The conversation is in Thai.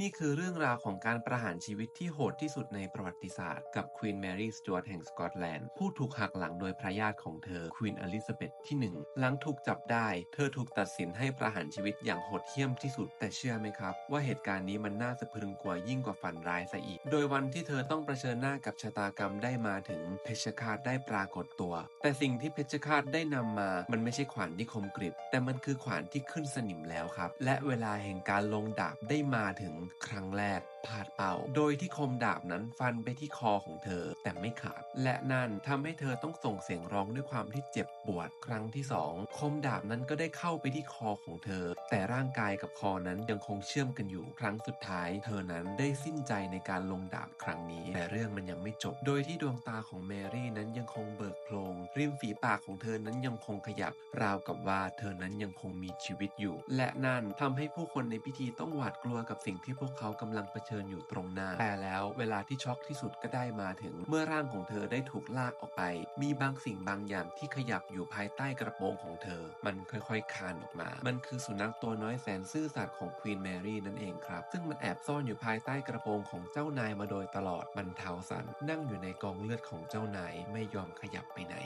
นี่คือเรื่องราวของการประหารชีวิตที่โหดที่สุดในประวัติศาสตร์กับควีนแมรี่สจวตแห่งสกอตแลนด์ผู้ถูกหักหลังโดยพระญาติของเธอควีนอลิซาเบธที่หนึ่งหลังถูกจับได้ เธอถูกตัดสินให้ประหารชีวิตอย่างโหดเหี้ยมที่สุด แต่เชื่อไหมครับ ว่าเหตุการณ์นี้มันน่าสะพรึงกว่ายิ่งกว่าฝันร้ายซะอีก โดยวันที่เธอต้องเผชิญหน้ากับชะตากรรมได้มาถึงเพชฌฆาตได้ปรากฏตัว แต่สิ่งที่เพชฌฆาตได้นำมา มันไม่ใช่ขวานที่คมกริบแต่มันคือขวานที่ขึ้นสนิมแล้วครับและเวลาแห่งการลงดาบได้มาถึงครั้งแรกพลาดเป้า โดยที่คมดาบนั้นฟันไปที่คอของเธอแต่ไม่ขาด และนั่นทำให้เธอต้องส่งเสียงร้องด้วยความที่เจ็บปวดครั้งที่สองคมดาบนั้นก็ได้เข้าไปที่คอของเธอ แต่ร่างกายกับคอนั้นยังคงเชื่อมกันอยู่ครั้งสุดท้าย เธอนั้นได้สิ้นใจในการลงดาบครั้งนี้ แต่เรื่องมันยังไม่จบ โดยที่ดวงตาของแมรี่นั้นยังคง ริมฝีปากของเธอนั้นยังคงขยับ ราวกับว่าเธอนั้นยังคงมีชีวิตอยู่ และนั่นทำให้ผู้คนในพิธีต้องหวาดกลัวกับสิ่งที่พวกเขากำลังเผชิญอยู่ตรงหน้า แต่แล้วเวลาที่ช็อกที่สุดก็ได้มาถึง เมื่อร่างของเธอได้ถูกลากออกไป มีบางสิ่งบางอย่างที่ขยับอยู่ภายใต้กระโปรงของเธอ มันค่อยๆคานออกมา มันคือสุนัขตัวน้อยแสนซื่อสัตย์ของควีนแมรี่นั่นเองครับ ซึ่งมันแอบซ่อนอยู่ภายใต้กระโปรงของเจ้านายมาโดยตลอด มันเท้าสันนั่งอยู่ในกองเลือดของเจ้านายไม่ยอมขยับไปไหน